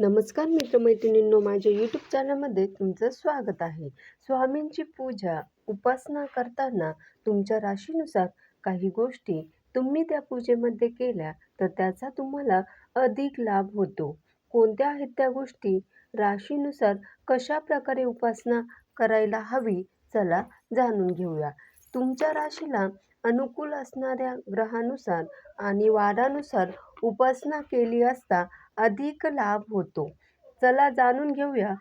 नमस्कार मित्रमैत्रिणींनो माझ्या यूट्यूब चॅनलमध्ये तुमचं स्वागत आहे. स्वामींची पूजा उपासना करताना तुमच्या राशीनुसार काही गोष्टी तुम्ही त्या पूजेमध्ये केल्या तर त्याचा तुम्हाला अधिक लाभ होतो. कोणत्या आहेत त्या गोष्टी? राशीनुसार कशा प्रकारे उपासना करायला हवी? चला जाणून घेऊया. तुमच्या राशीला अनुकूल असणाऱ्या ग्रहानुसार आणि वारानुसार उपासना केली असता अधिक लाभ होतो. चला जाणून घेऊया.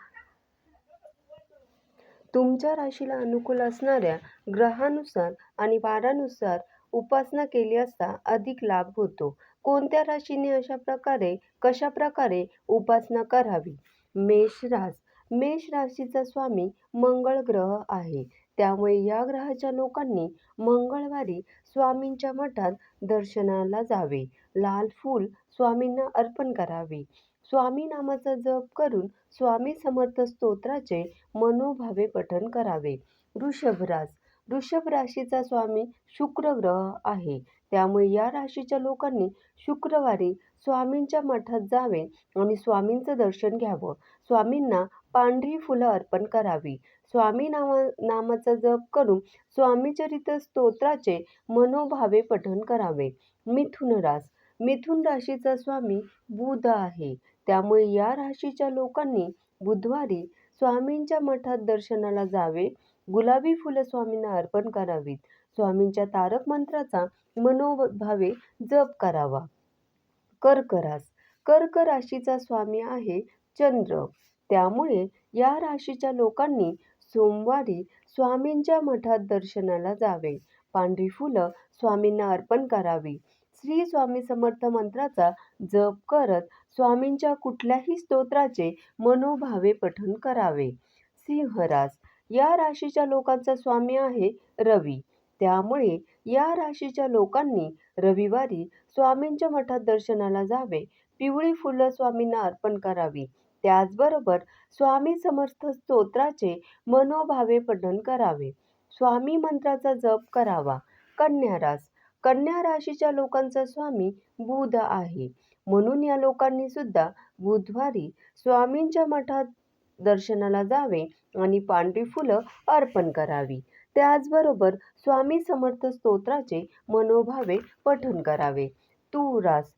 तुमच्या राशीला अनुकूल असणाऱ्या ग्रहानुसार आणि वारानुसार उपासना केली असता अधिक लाभ होतो. कोणत्या राशीने अशा प्रकारे कशा प्रकारे उपासना करावी? मेष रास. मेष राशीचा स्वामी मंगळ ग्रह आहे. त्यामुळे या ग्रहाच्या लोकांनी मंगळवारी स्वामींच्या मठात दर्शनाला जावे. लाल फूल स्वामींना अर्पण करावे. स्वामी नामाचा जप करून स्वामी समर्थ स्तोत्राचे मनोभावे पठण करावे. वृषभरास वृषभ राशीचा स्वामी शुक्र ग्रह आहे. त्यामुळे या राशीच्या लोकांनी शुक्रवारी स्वामींच्या मठात जावे आणि स्वामींचं दर्शन घ्यावं. स्वामींना पांढरी फुलं अर्पण करावी. स्वामी नामा नामाचा जप करून स्वामीचरित स्तोत्राचे मनोभावे पठण करावे. मिथुन रास मिथुन राशीचा स्वामी बुध आहे. त्यामुळे या राशीच्या लोकांनी बुधवारी स्वामींच्या मठात दर्शनाला जावे गुलाबी फुलं स्वामींना अर्पण करावीत. स्वामींच्या तारक मंत्राचा मनोभावे जप करावा. कर्करास. कर्क राशीचा स्वामी आहे चंद्र. त्यामुळे या राशीच्या लोकांनी सोमवारी स्वामींच्या मठात दर्शनाला जावे. पांढरी फुलं स्वामींना अर्पण करावी. श्री स्वामी समर्थ मंत्राचा जप करत स्वामींच्या कुठल्याही स्तोत्राचे मनोभावे पठन करावे. सिंहरास. या राशीच्या लोकांचा स्वामी आहे रवी. त्यामुळे या राशीच्या लोकांनी रविवारी स्वामींच्या मठात दर्शनाला जावे. पिवळी फुलं स्वामींना अर्पण करावी. त्याचबरोबर स्वामी समर्थ स्तोत्राचे मनोभावे पठण करावे. स्वामी मंत्राचा जप करावा. कन्या रास. कन्या राशीच्या लोकांचा स्वामी बुध आहे. म्हणून या लोकांनी सुद्धा बुधवारी स्वामींच्या मठात दर्शनाला जावे आणि पांढरी फुलं अर्पण करावी. त्याचबरोबर स्वामी समर्थ स्तोत्राचे मनोभावे पठण करावे. तू रास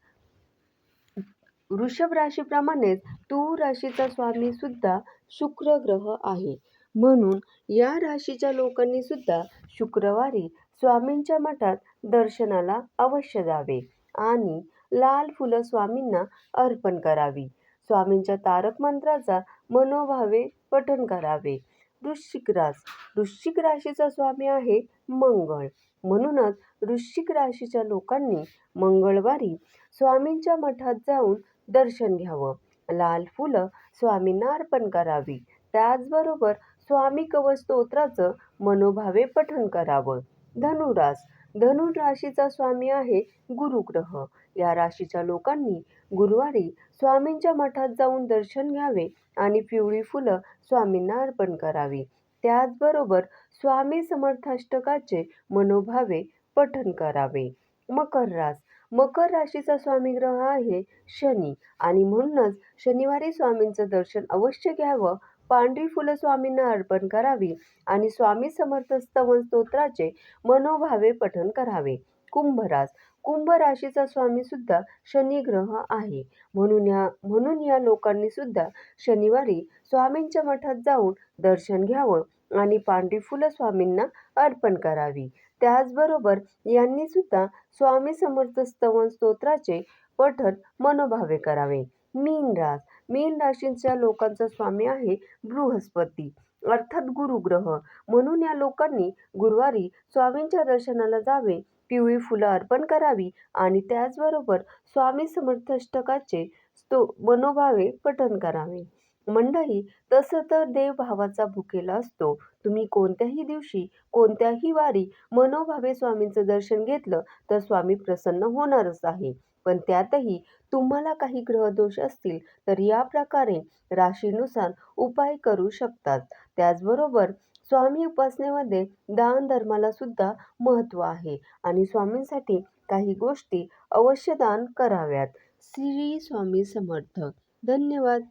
वृषभ राशीप्रमाणेच तू राशीचा स्वामी सुद्धा शुक्र ग्रह आहे. म्हणून या राशीच्या लोकांनी सुद्धा शुक्रवारी स्वामींच्या मठात दर्शनाला अवश्य जावे आणि लाल फुलं स्वामींना अर्पण करावी. स्वामींच्या तारक मंत्राचा मनोभावे पठण करावे. वृश्चिक रास. वृश्चिक राशीचा स्वामी आहे मंगळ. म्हणूनच वृश्चिक राशीच्या लोकांनी मंगळवारी स्वामींच्या मठात जाऊन दर्शन घ्यावं. लाल फुलं स्वामींना अर्पण करावी. त्याचबरोबर स्वामी कवस्तोत्राचं मनोभावे पठण करावं. धनुरास. धनु राशीचा स्वामी आहे गुरुग्रह. या राशीच्या लोकांनी गुरुवारी स्वामींच्या मठात जाऊन दर्शन घ्यावे आणि पिवळी फुलं स्वामींना अर्पण करावी. त्याचबरोबर स्वामी समर्थाष्टकाचे मनोभावे पठन करावे. मकर रास. मकर राशीचा स्वामी ग्रह आहे शनी आणि म्हणूनच शनिवारी स्वामींचं दर्शन अवश्य घ्यावं. पांढरी फुलं स्वामींना अर्पण करावी आणि स्वामी समर्थ स्तवन स्तोत्राचे मनोभावे पठन करावे. कुंभरास कुंभ राशीचा स्वामी सुद्धा शनी ग्रह आहे. म्हणून या म्हणून या लोकांनी सुद्धा शनिवारी स्वामींच्या मठात जाऊन दर्शन घ्यावं आणि पांढरी फुलं स्वामींना अर्पण करावी. त्याचबरोबर यांनी सुद्धा स्वामी समर्थ स्तवन स्तोत्राचे पठण मनोभावे करावे. मीन रास मीन राशींच्या लोकांचा स्वामी आहे बृहस्पती अर्थात गुरुग्रह. म्हणून या लोकांनी गुरुवारी स्वामींच्या दर्शनाला जावे पिवळी फुलं अर्पण करावी आणि त्याचबरोबर स्वामी समर्थष्टकाचे स्तो मनोभावे पठन करावे. मंडळी तसं तर देव भावाचा भुकेला असतो. तुम्ही कोणत्याही दिवशी कोणत्याही वारी मनोभावे स्वामींचं दर्शन घेतलं तर स्वामी प्रसन्न होणारच आहे. पण त्यातही तुम्हाला काही ग्रहदोष असतील तर या प्रकारे राशीनुसार उपाय करू शकतात. त्याचबरोबर स्वामी उपासनेमध्ये दान धर्माला सुद्धा महत्त्व आहे. आणि स्वामींसाठी काही गोष्टी अवश्य दान कराव्यात. श्री स्वामी समर्थ. धन्यवाद.